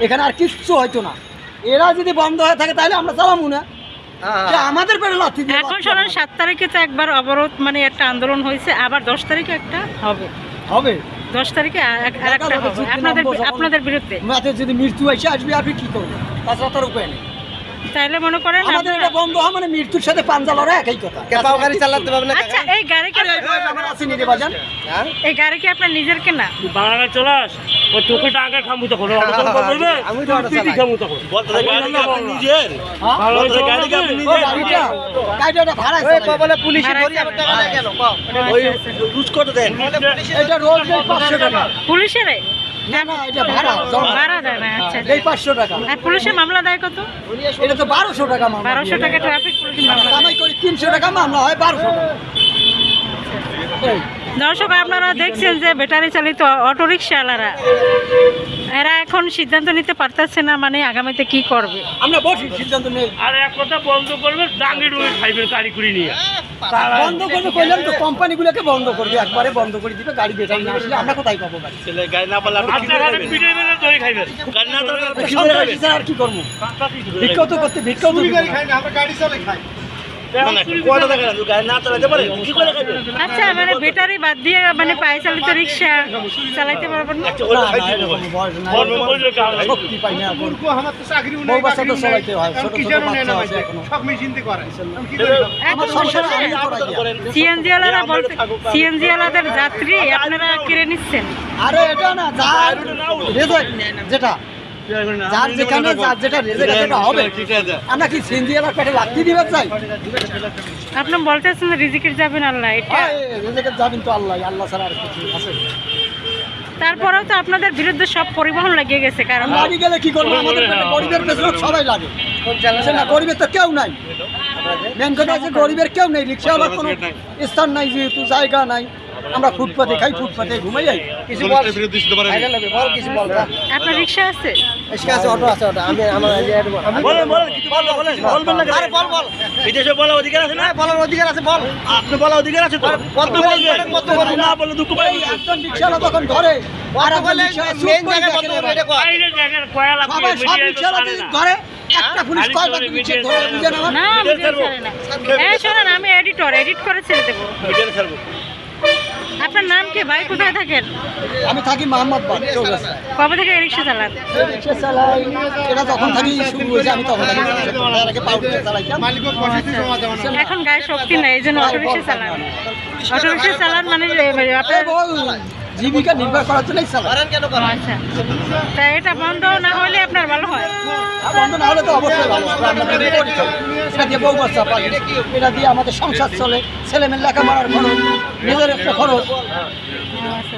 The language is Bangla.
এখানে আর কিচ্ছু হয়তো না। এরা যদি বন্ধ হয়ে থাকে তাহলে আমরা চালাবো না। যে আমাদের পেটে লাথি এখন শোনেন সাত তারিখে তো একবার অবরোধ মানে একটা আন্দোলন হয়েছে। আবার দশ তারিখে একটা হবে। হবে? দশ তারিখে আর এক- আর একটা দেখা যাবে হবে। আপনাদের আপনাদের বিরুদ্ধে। রাতে যদি মৃত্যু এসে আসবে আপনি কি করবেন? তাছাড়া তার উপায় নেই। তাইলে মনে করেন আমাদের এটা বন্ধ হয় মানে মৃত্যুর সাথে পাঞ্জা লড়া একই কথা। কেপাও গাড়ি চালাতে পারবে না আচ্ছা এই গাড়ি কি আমার আছে নিরে বাজান হ্যাঁ? এই গাড়ি কি আপনার নিজের কেনা? চলাস ওই তোকে টাকা খামু তখন আমি তো অটো চালাই। খামু তখন। নিজের? হ্যাঁ? পুলিশের না না এটা ভাড়া ভাড়া দেয় না আচ্ছা এই পাঁচশো টাকা। আর পুলিশের মামলা দেয় কত? এটা তো বারোশো টাকা মামলা। বারোশো টাকা ট্রাফিক পুলিশ মামলা তিনশো টাকা মামলা হয় বারোশো টাকা। এই, দর্শক আপনারা দেখছেন যে ব্যাটারি চালিত অটোরিকশাওয়ালারা এরা এখন সিদ্ধান্ত নিতে পারতেছে না মানে আগামীতে কি করবে। আমরা বসি সিদ্ধান্ত নেই। আর এক কথা বন্ধ করবে ডাঙ্গি ডুঙ্গি খাইবে গাড়ি করে নিয়ে। বন্ধ করবে কইলাম তো কোম্পানিগুলোকে বন্ধ করবে একবারে বন্ধ করে দিবে গাড়ি বেটারি না আসলে আমরা কোথায় পাবো গাড়ি? ছেলে গাড়ি না পারলে রাস্তাঘাটে পিঠে মেরে ধরে খাইবে। গাড়ি না ধরে আর কি করব? ভিক্ষাও তো করতে ভিক্ষাও তো না। গাড়ি না চালাতে পারে কি করে খাইবে আচ্ছা মানে ব্যাটারি বাদ দিয়ে মানে পায়ে চালিত রিক্সা চালাইতে পারবেন হয়। সিএনজি বলতে সিএনজি ওয়ালাদের যাত্রী আপনারা কিনে নিচ্ছেন। আরে এটা না যেটা যার যেখানে যার যেটা রেজেক্ট সেটা হবে। আমরা কি সিন্ধিয়ালার পেটে লাগতে দিবে চাই? আপনি বলতেছেন রিজিকের যাবেন আল্লাহ এটা রেজেক্ট যাবেন তো আল্লাহ আল্লাহ ছাড়া আর কিছু আছে। তারপরেও তো আপনাদের বিরুদ্ধে সব পরিবহন লাগিয়ে গেছে কারণ লাগি গেলে কি করব? আমাদের গরিবের পেছনে সবাই লাগে। না? গরিবের তো কেউ নাই। মেন কথা হচ্ছে গরিবের কেউ নেই রিক্সাওয়ালার কোনো স্থান নাই যেহেতু জায়গা নাই। আমরা ফুটপাতে খাই ফুটপাতে ঘুমাই যাই। কিছু বল। আইডিয়া লাগবে, বল কিছু বল আপনার রিক্সা আছে? এসকে আছে অটো আছে অটো। আমি আমার এই যে এটা বল। আমি- বলেন বলেন কিছু বলেন বলেন। বলবেন না আরে বল বল। বিদেশে বলার অধিকার আছে না? বলার অধিকার আছে বল। আপনি বলার অধিকার আছে তো? কত বলবেন, বলবেন। কত বলবেন? না বললে দুঃখ পাই একজন রিক্সাওয়ালা তখন ধরে। আর বলে রিক্সাওয়ালা চুপ মেইন করে জায়গায় কত দেখে এটা কর বাইরে জায়গার কয়া লাগবে সবাই সব মিডিয়ায় তো রিক্সাওয়ালা জানে যদি না। ধরে একটা পুলিশ খালি কয় চলে ধরে বুঝে না ভিডিও ভিডিও ছাড়বো। ছাড়ে না। আমি এডিটর এডিট করে ছেড়ে দেবো। মিডিয়ায় ছাড়বো। আপনার নাম কি ভাই? কোথায় থাকেন? আমি থাকি মোহাম্মদ বাগ কবে থেকে রিক্সা চালান? রিক্সা চালাই এটা যখন থাকি শুরু হয়েছে আমি তখন এখন গায়ে শক্তি নাই এই জন্য অটো রিক্সা চালান। অটো রিক্সা চালান মানে আপনার বল, জীবিকা নির্বাহ করার জন্যই করেন কেন করেন? আচ্ছা। তা এটা বন্ধ না হলে আপনার ভালো হয়? আর বন্ধ না হলে তো অবশ্যই ভালো। এটা দিয়ে বউ বাচ্চা পাই এটা দিয়ে আমাদের সংসার চলে। ছেলেমেয়ের লেখা লেখাপড়ার খরচ নিজের একটা খরচ। আচ্ছা।